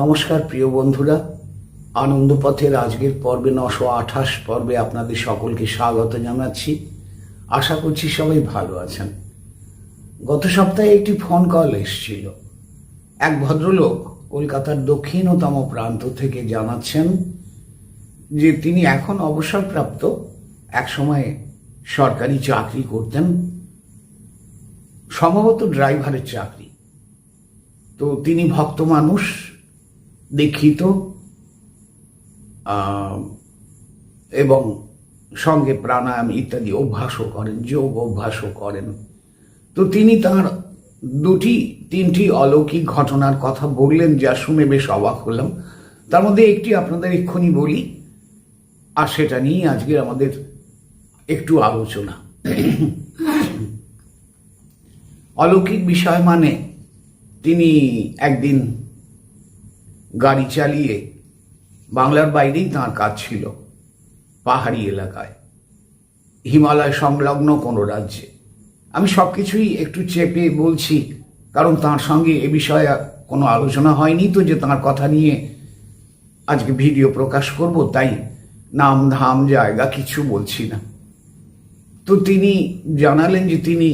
নমস্কার, প্রিয় বন্ধুরা। আনন্দপথের আজকের পর্বে নশো আঠাশ পর্বে আপনাদের সকলকে স্বাগত জানাচ্ছি। আশা করছি সবাই ভালো আছেন। গত সপ্তাহে একটি ফোন কল এসেছিল। এক ভদ্রলোক কলকাতার দক্ষিণতম প্রান্ত থেকে জানাচ্ছেন যে তিনি এখন অবসরপ্রাপ্ত এক সময় সরকারি চাকরি করতেন, সম্ভবত ড্রাইভারের চাকরি। তো তিনি ভক্ত মানুষ দীক্ষিত এবং সঙ্গে প্রাণায়াম ইত্যাদি অভ্যাসও করেন, যোগ অভ্যাসও করেন। তো তিনি তার দুটি, তিনটি অলৌকিক ঘটনার কথা বললেন যা শুনে বেশ অবাক হলাম। তার মধ্যে একটি আপনাদের এক্ষুনি বলি, আর সেটা নিয়েই আজকের আমাদের একটু আলোচনা। অলৌকিক বিষয় মানে তিনি একদিন গাড়ি চালিয়ে বাংলার বাইরেই তাঁর কাজ ছিল, পাহাড়ি এলাকায়। হিমালয় সংলগ্ন কোনো রাজ্যে। আমি সব কিছুই একটু চেপে বলছি, কারণ তার সঙ্গে এ বিষয়ে কোনো আলোচনা হয়নি তো যে তাঁর কথা নিয়ে আজকে ভিডিও প্রকাশ করব, তাই নাম ধাম জায়গা কিছু বলছি না। তো তিনি জানালেন যে তিনি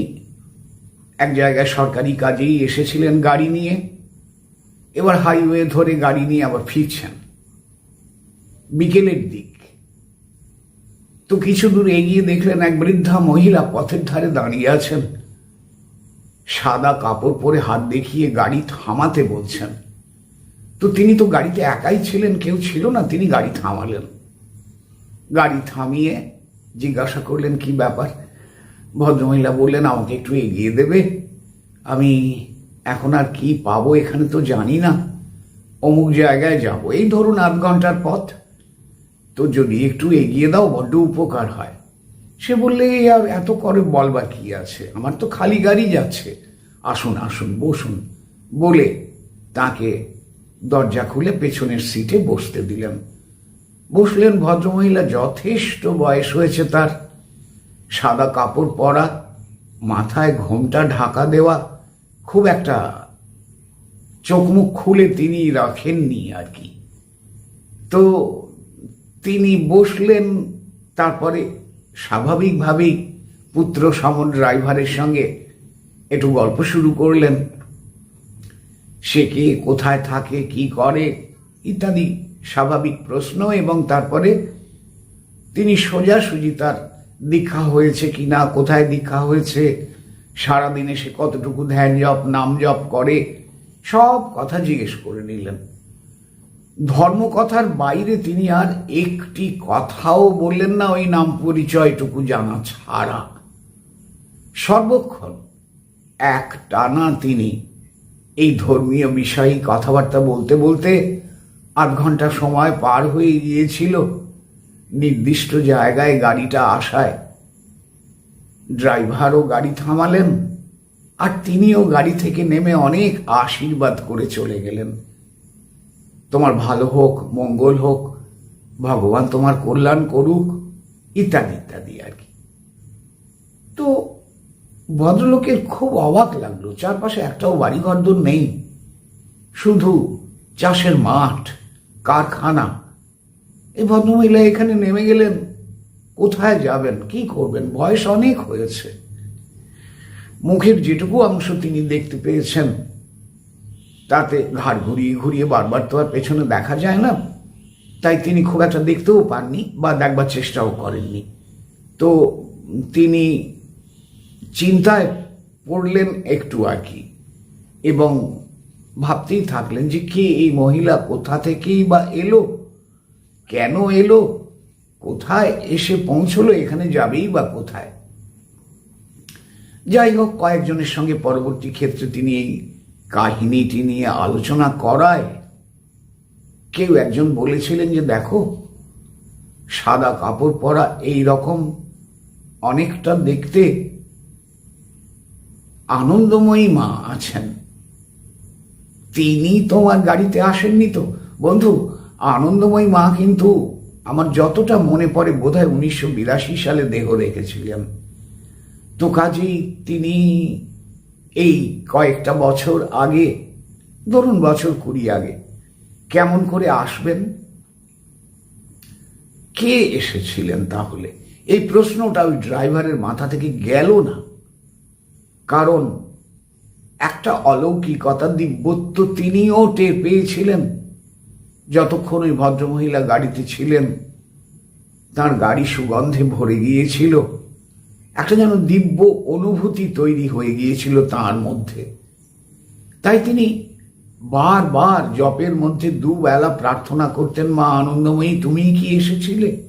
এক জায়গায় সরকারি কাজেই এসেছিলেন গাড়ি নিয়ে। এবার হাইওয়ে ধরে গাড়ি নিয়ে আবার ফিরছেন। বিকেলের দিক। তো কিছু দূর এগিয়ে দেখলেন এক বৃদ্ধা মহিলা পথের ধারে দাঁড়িয়ে আছেন। সাদা কাপড় পরে হাত দেখিয়ে গাড়ি থামাতে বলছেন। তো তিনি তো গাড়িতে একাই ছিলেন, কেউ ছিল না, তিনি গাড়ি থামালেন। গাড়ি থামিয়ে জিজ্ঞাসা করলেন, কি ব্যাপার? ভদ্রমহিলা বললেন, আমাকে একটু এগিয়ে দেবে। আমি এখন আর কি পাবো এখানে তো জানি না। অমুক জায়গায় যাব। এই ধরুন আধ ঘণ্টার পথ। তো যদি একটু এগিয়ে দাও, বড্ড উপকার হয়। সে বললে "এই আর এত করে বলবার কি আছে? আমার তো খালি গাড়ি যাচ্ছে। আসুন আসুন, বসুন। বলে তাকে দরজা খুলে পেছনের সিটে বসতে দিলেন। বসলেন ভদ্রমহিলা, যথেষ্ট বয়স হয়েছে তার। সাদা কাপড় পরা, মাথায় ঘোমটা ঢাকা দেওয়া খুব একটা চোখ মুখ খুলে তিনি রাখেননি আর কি। তো তিনি বসলেন, তারপরে স্বাভাবিকভাবেই পুত্র সমন ড্রাইভারের সঙ্গে একটু গল্প শুরু করলেন। সে কে, কোথায় থাকে, কি করে, ইত্যাদি স্বাভাবিক প্রশ্ন এবং তারপরে তিনি সোজাসুজি তার দীক্ষা হয়েছে কি না কোথায় দীক্ষা হয়েছে সারাদিনে সে কতটুকু ধ্যান জপ, নাম জপ করে, সব কথা জিজ্ঞেস করে নিলেন। ধর্মকথার বাইরে তিনি আর একটি কথাও বললেন না, ওই নাম পরিচয়টুকু জানা ছাড়া। সর্বক্ষণ এক টানা তিনি এই ধর্মীয় বিষয়ে কথাবার্তা বলতে বলতে আধ ঘণ্টা সময় পার হয়ে গিয়েছিল। নির্দিষ্ট জায়গায় গাড়িটা আসায় ড্রাইভারও গাড়ি থামালেন আর তিনিও গাড়ি থেকে নেমে অনেক আশীর্বাদ করে চলে গেলেন। তোমার ভালো হোক, মঙ্গল হোক, ভগবান তোমার কল্যাণ করুক, ইত্যাদি ইত্যাদি আর কি। তো ভদ্রলোকের খুব অবাক লাগল, চারপাশে একটাও বাড়িঘর দূর নেই, শুধু চাষের মাঠ, কারখানা। এই ভদ্রমহিলা এখানে নেমে গেলেন। কোথায় যাবেন, কি করবেন? বয়স অনেক হয়েছে। মুখের যেটুকু অংশ তিনি দেখতে পেয়েছেন, তাতে ঘাড় ঘুরিয়ে ঘুরিয়ে বারবার তো আর পেছনে দেখা যায় না। তাই তিনি খুব একটা দেখতেও পাননি বা দেখবার চেষ্টাও করেননি। তো তিনি চিন্তায় পড়লেন একটু আর কি, এবং ভাবতেই থাকলেন যে কে এই মহিলা কোথা থেকেই বা এলো? কেন এলো? কোথায় এসে পৌঁছলো, এখানে যাবেই বা কোথায়? যাই হোক, কয়েকজনের সঙ্গে পরবর্তী ক্ষেত্রে তিনি এই কাহিনীটি নিয়ে আলোচনা করায়। কেউ একজন বলেছিলেন যে, দেখো, সাদা কাপড় পরা এই রকম অনেকটা দেখতে আনন্দময়ী মা আছেন। তিনি তোমার গাড়িতে আসেননি তো? বন্ধু, আনন্দময়ী মা কিন্তু আমার যতটা মনে পড়ে, বোধহয় উনিশশো বিরাশি সালে দেহ রেখেছিলেন তো কাজেই তিনি এই কয়েকটা বছর আগে, ধরুন বছর কুড়ি আগে, কেমন করে আসবেন? কে এসেছিলেন তাহলে? এই প্রশ্নটা ওই ড্রাইভারের মাথা থেকে গেল না। কারণ একটা অলৌকিকতা দিব্যত্ব তিনিও টের পেয়েছিলেন। যতক্ষণ ওই ভদ্রমহিলা গাড়িতে ছিলেন, তার গাড়ি সুগন্ধে ভরে গিয়েছিল। একটা যেন দিব্য অনুভূতি তৈরি হয়ে গিয়েছিল তার মধ্যে। তাই তিনি বারবার জপের মধ্যে দুবেলা প্রার্থনা করতেন, মা আনন্দময়ী, তুমি কি এসেছিলে?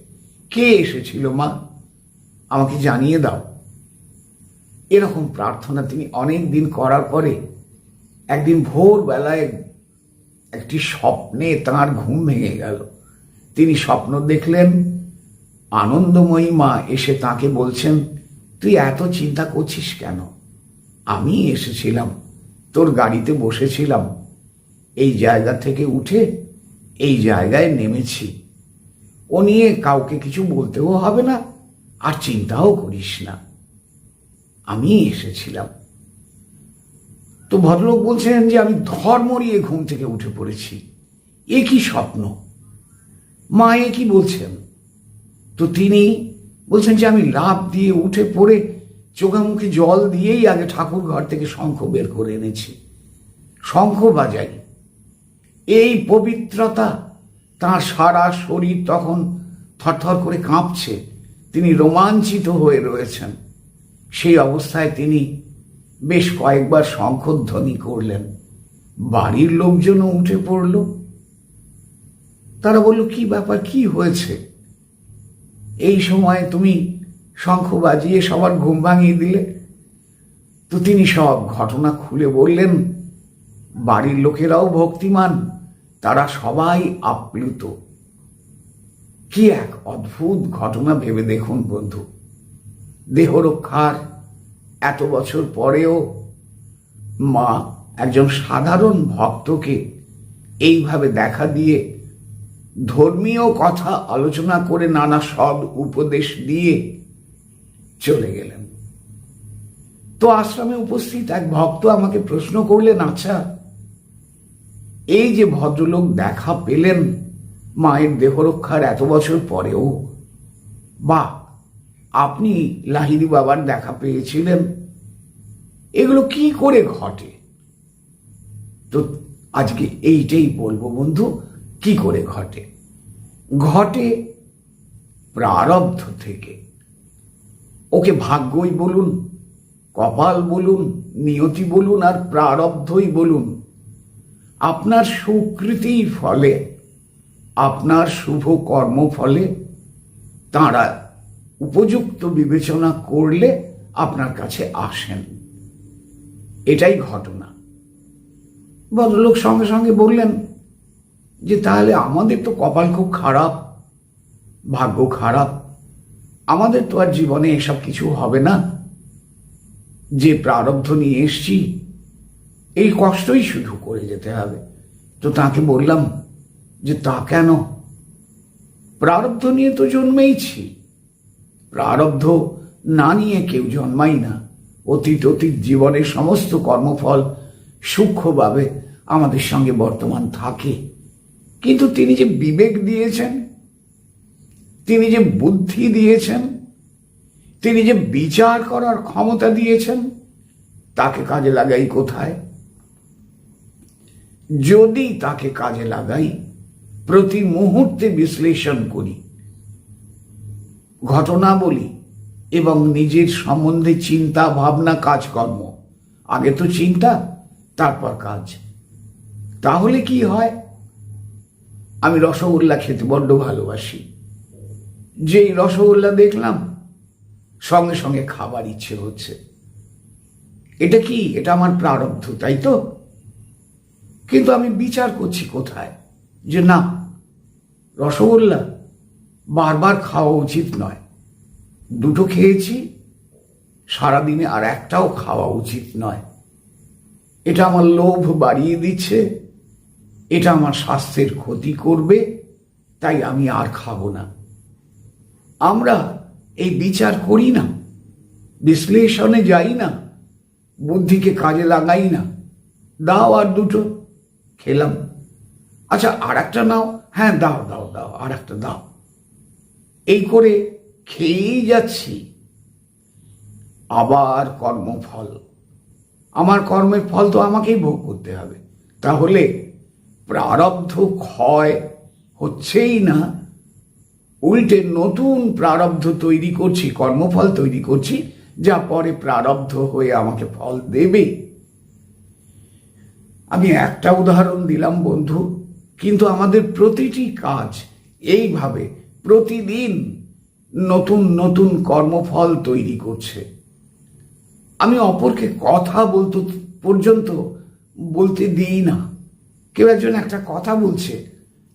কে এসেছিল, মা? আমাকে জানিয়ে দাও। এরকম প্রার্থনা তিনি অনেক দিন করার পরে একদিন ভোরবেলায় একটি স্বপ্নে তার ঘুম ভেঙে গেল। তিনি স্বপ্ন দেখলেন, আনন্দময়ী মা এসে তাকে বলছেন, তুই এত চিন্তা করছিস কেন? আমি এসেছিলাম, তোর গাড়িতে বসেছিলাম। এই জায়গা থেকে উঠে এই জায়গায় নেমেছি। ও নিয়ে কাউকে কিছু বলতেও হবে না, আর চিন্তাও করিস না। আমি এসেছিলাম। তো ভদ্রলোক বলছেন যে আমি ধর্মরিয়ে ঘুম থেকে উঠে পড়েছি। এ কি স্বপ্ন? মা এ কি বলছেন? তো তিনি বলছেন যে আমি লাভ দিয়ে উঠে পড়ে চোখে মুখে জল দিয়েই আগে ঠাকুর ঘর থেকে শঙ্খ বের করে এনেছি। শঙ্খ বাজাই। এই পবিত্রতা তার সারা শরীর তখন থরথর করে কাঁপছে। তিনি রোমাঞ্চিত হয়ে রয়েছেন। সেই অবস্থায় তিনি বেশ কয়েকবার শঙ্খধ্বনি করলেন। বাড়ির লোকজনও উঠে পড়ল। তারা বলল, কি ব্যাপার? কি হয়েছে? এই সময় তুমি শঙ্খ বাজিয়ে সবার ঘুম ভাঙিয়ে দিলে? তো তিনি সব ঘটনা খুলে বললেন, বাড়ির লোকেরাও ভক্তিমান, তারা সবাই আপ্লুত। কি এক অদ্ভুত ঘটনা ভেবে দেখুন বন্ধু। দেহরক্ষার এত বছর পরেও মা একজন সাধারণ ভক্তকে এইভাবে দেখা দিয়ে ধর্মীয় কথা আলোচনা করে নানা সদ উপদেশ দিয়ে চলে গেলেন। তো আশ্রমে উপস্থিত এক ভক্ত আমাকে প্রশ্ন করলেন আচ্ছা এই যে ভদ্রলোক দেখা পেলেন মায়ের দেহরক্ষার এত বছর পরেও, বা আপনি লাহিরি বাবার দেখা পেয়েছিলেন। এগুলো কি করে ঘটে? তো আজকে এইটাই বলব বন্ধু, কি করে ঘটে? ঘটে প্রারব্ধ থেকে। ওকে ভাগ্যই বলুন, কপাল বলুন, নিয়তি বলুন আর প্রারব্ধই বলুন। আপনার সুকৃতির ফলে, আপনার শুভ কর্ম ফলে তাঁরা উপযুক্ত বিবেচনা করলে আপনার কাছে আসেন। এটাই ঘটনা। ভদ্রলোক সঙ্গে সঙ্গে বললেন যে, তাহলে আমাদের তো কপাল খুব খারাপ, ভাগ্য খারাপ। আমাদের তো আর জীবনে এসব কিছু হবে না। যে প্রারব্ধ নিয়ে এসছি, এই কষ্টই শুধু করে যেতে হবে। তো তাকে বললাম যে, তা কেন? প্রারব্ধ নিয়ে তো জন্মেইছি। প্রারব্ধ, না নিয়ে কেউ জন্মাই না। অতীত অতীত জীবনের সমস্ত কর্মফল সূক্ষ্মভাবে আমাদের সঙ্গে বর্তমান থাকে। কিন্তু তিনি যে বিবেক দিয়েছেন, তিনি যে বুদ্ধি দিয়েছেন, তিনি যে বিচার করার ক্ষমতা দিয়েছেন, তাকে কাজে লাগাই কোথায়? যদি তাকে কাজে লাগাই, প্রতি মুহূর্তে বিশ্লেষণ করি। ঘটনা বলি এবং নিজের সম্বন্ধে চিন্তা, ভাবনা, কাজকর্ম। আগে তো চিন্তা, তারপর কাজ। তাহলে কি হয়? আমি রসগোল্লা খেতে বড্ড ভালোবাসি। যেই রসগোল্লা দেখলাম, সঙ্গে সঙ্গে খাবার ইচ্ছে হচ্ছে। এটা কি? এটা আমার প্রারব্ধ, তাই তো? কিন্তু আমি বিচার করছি কোথায়? যে না, রসগোল্লা বারবার খাওয়া উচিত নয়। দুটো খেয়েছি, সারাদিনে আর একটাও খাওয়া উচিত নয়। এটা আমার লোভ বাড়িয়ে দিচ্ছে, এটা আমার স্বাস্থ্যের ক্ষতি করবে, তাই আমি আর খাব না। আমরা এই বিচার করি না, বিশ্লেষণে যাই না, বুদ্ধিকে কাজে লাগাই না। দাও আর দুটো, খেলাম। আচ্ছা আর একটা নাও। হ্যাঁ দাও দাও দাও আর একটা দাও। এই করে খেয়েই যাচ্ছি। আবার কর্মফল। আমার কর্মের ফল তো আমাকেই ভোগ করতে হবে। তাহলে প্রারব্ধ ক্ষয় হচ্ছেই না। উল্টে নতুন প্রারব্ধ তৈরি করছি, কর্মফল তৈরি করছি, যা পরে প্রারব্ধ হয়ে আমাকে ফল দেবে। আমি একটা উদাহরণ দিলাম বন্ধু, কিন্তু আমাদের প্রতিটি কাজ এইভাবে প্রতিদিন নতুন নতুন কর্মফল তৈরি করছে। আমি অপরকে কথা বলতে পর্যন্ত বলতে দিই না। কেউ একজন একটা কথা বলছে,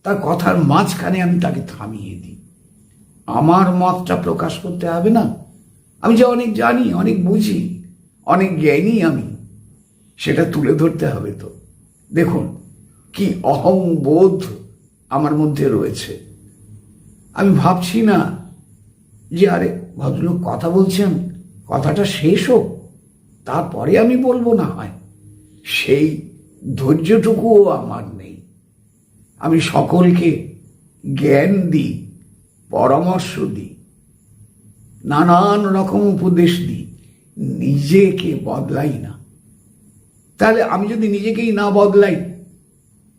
তার কথার মাঝখানে আমি তাকে থামিয়ে দিই। আমার মতটা প্রকাশ করতে হবে না। আমি যে অনেক জানি, অনেক বুঝি, অনেক জ্ঞানী আমি, সেটা তুলে ধরতে হবে তো। দেখুন, কি অহংবোধ আমার মধ্যে রয়েছে। আমি ভাবছি না যে, আরে, ভদ্রলোক কথা বলছেন, কথাটা শেষ হোক, তারপরে আমি বলব না হয়। সেই ধৈর্যটুকুও আমার নেই। আমি সকলকে জ্ঞান দিই, পরামর্শ দিই, নানান রকম উপদেশ দিই, নিজেকে বদলাই না। তাহলে আমি যদি নিজেকেই না বদলাই,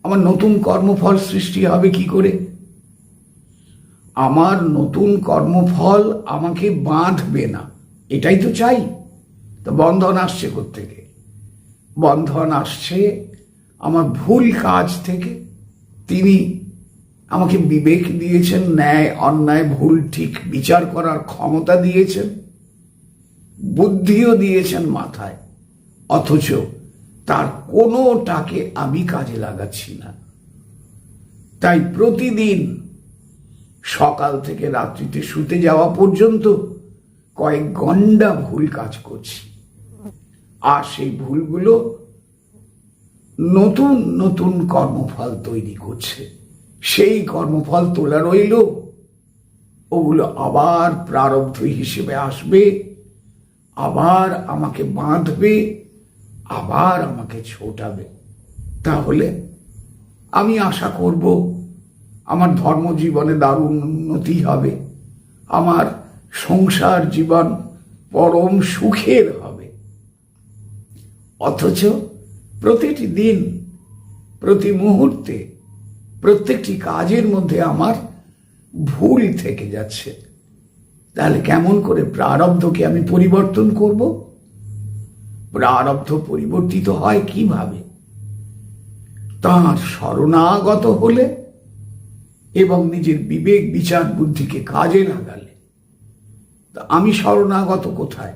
আমার নতুন কর্মফল সৃষ্টি হবে কি করে? আমার নতুন কর্মফল আমাকে বাঁধবে না। এটাই তো চাই। তো বন্ধন আসছে থেকে বন্ধন আসছে আমার ভুল কাজ থেকে। তিনি আমাকে বিবেক দিয়েছেন, ন্যায় অন্যায়, ভুল ঠিক বিচার করার ক্ষমতা দিয়েছেন, বুদ্ধিও দিয়েছেন মাথায়। অথচ তার কোনোটাকে আমি কাজে লাগাচ্ছি না। তাই প্রতিদিন সকাল থেকে রাত্রিতে শুতে যাওয়া পর্যন্ত কয়েক ঘণ্টা ভুল কাজ করছি। আর সেই ভুলগুলো নতুন নতুন কর্মফল তৈরি করছে। সেই কর্মফল তোলা রইল, ওগুলো আবার প্রারব্ধ হিসেবে আসবে, আবার আমাকে বাঁধবে, আবার আমাকে ছোটাবে। তাহলে আমি আশা করব আমার ধর্মজীবনে দারুণ উন্নতি হবে। আমার সংসার জীবন পরম সুখের হবে। অথচ প্রতিটি দিন, প্রতি মুহূর্তে, প্রত্যেকটি কাজের মধ্যে আমার ভুল থেকে যাচ্ছে। তাহলে কেমন করে প্রারব্ধকে আমি পরিবর্তন করব? প্রারব্ধ পরিবর্তিত হয় কীভাবে? তাঁর শরণাগত হলে এবং নিজের বিবেক, বিচার, বুদ্ধিকে কাজে লাগালে। তা আমি শরণাগত কোথায়?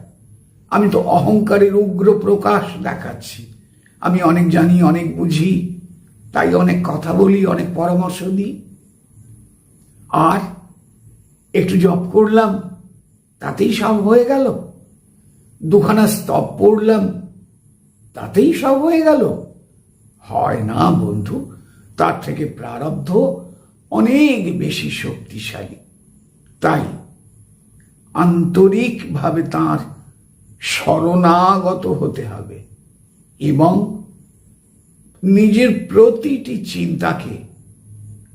আমি তো অহংকারের উগ্র প্রকাশ দেখাচ্ছি। আমি অনেক জানি, অনেক বুঝি, তাই অনেক কথা বলি, অনেক পরামর্শ দিই। আর একটু জব করলাম, তাতেই সব হয়ে গেল। দুখানা স্তব পড়লাম, তাতেই সব হয়ে গেল। হয় না বন্ধু, তার থেকে প্রারব্ধ অনেক বেশি শক্তিশালী। তাই আন্তরিকভাবে তার শরণাগত হতে হবে এবং নিজের প্রতিটি চিন্তাকে,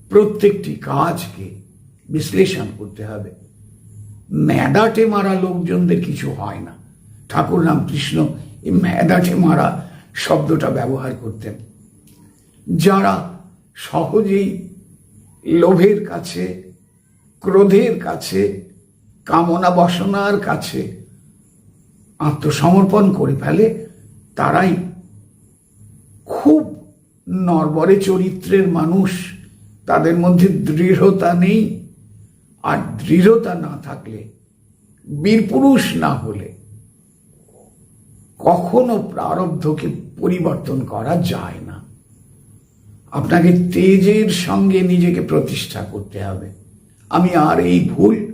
প্রত্যেকটি কাজকে বিশ্লেষণ করতে হবে। ম্যাদাটে মারা লোকজনদের কিছু হয় না। ঠাকুর রামকৃষ্ণ এই ম্যাদাটে মারা শব্দটা ব্যবহার করতেন। যারা সহজেই লোভের কাছে, ক্রোধের কাছে, কামনা বাসনার কাছে আত্মসমর্পণ করে ফেলে, তারাই খুব নরবরে চরিত্রের মানুষ। তাদের মধ্যে দৃঢ়তা নেই। আর দৃঢ়তা না থাকলে, বীরপুরুষ না হলে কখনো প্রারব্ধকে পরিবর্তন করা যায় না। আপনাকে তেজের সঙ্গে নিজেকে প্রতিষ্ঠা করতে হবে। আমি আর এই ভুল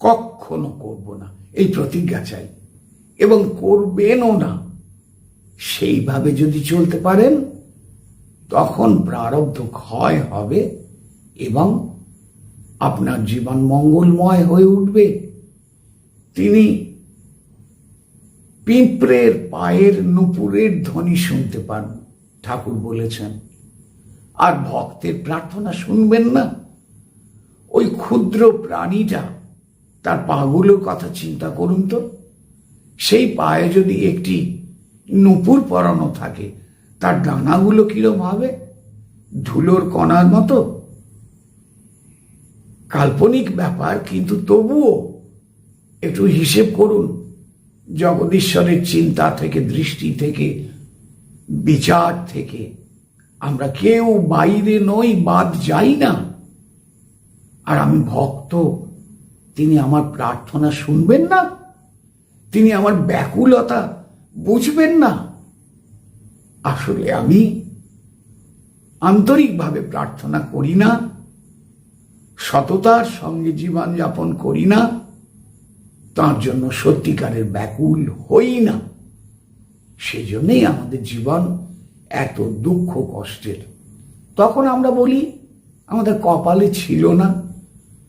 কখনো করব না। এই প্রতিজ্ঞা চাই। এবং করবেনও না। সেইভাবে যদি চলতে পারেন, তখন প্রারব্ধ ক্ষয় হবে এবং আপনার জীবন মঙ্গলময় হয়ে উঠবে। তিনি পিঁপড়ের পায়ের নুপুরের ধ্বনি শুনতে পান। ঠাকুর বলেছেন আর ভক্তের প্রার্থনা শুনবেন না। ওই ক্ষুদ্র প্রাণীটা তার পাগুলোর কথা চিন্তা করুন তো। সেই পায়ে যদি একটি নুপুর পরানো থাকে, তার ডানাগুলো কিরম হবে? ধুলোর কণার মতো? কাল্পনিক ব্যাপার, কিন্তু তবুও একটু হিসেব করুন। জগদীশ্বরের চিন্তা থেকে, দৃষ্টি থেকে, বিচার থেকে আমরা কেউ বাইরে নই, বাদ যাই না। আর আমি ভক্ত, তিনি আমার প্রার্থনা শুনবেন না, তিনি আমার ব্যাকুলতা বুঝবেন না। আসলে আমি আন্তরিকভাবে প্রার্থনা করি না, সততার সঙ্গে জীবনযাপন করি না, তার জন্য সত্যিকারের ব্যাকুল হই না। সেজন্যই আমাদের জীবন এত দুঃখ কষ্টের। তখন আমরা বলি, আমাদের কপালে ছিল না।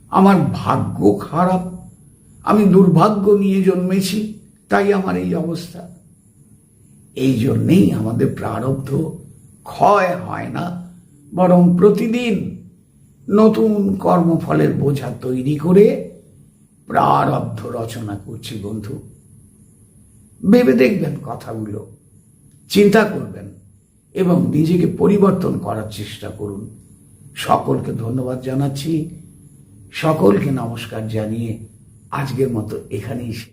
আমার ভাগ্য খারাপ। আমি দুর্ভাগ্য নিয়ে জন্মেছি, তাই আমার এই অবস্থা। এই জন্যেই আমাদের প্রারব্ধ, ক্ষয় হয় না, বরং প্রতিদিন নতুন কর্মফলের বোঝা তৈরি করে প্রারব্ধ রচনা করছি, বন্ধু। ভেবে দেখবেন কথাগুলো, চিন্তা করবেন। এবং নিজেকে পরিবর্তন করার চেষ্টা করুন। সকলকে ধন্যবাদ জানাচ্ছি। সকলকে নমস্কার জানিয়ে আজকের মতো এখানেই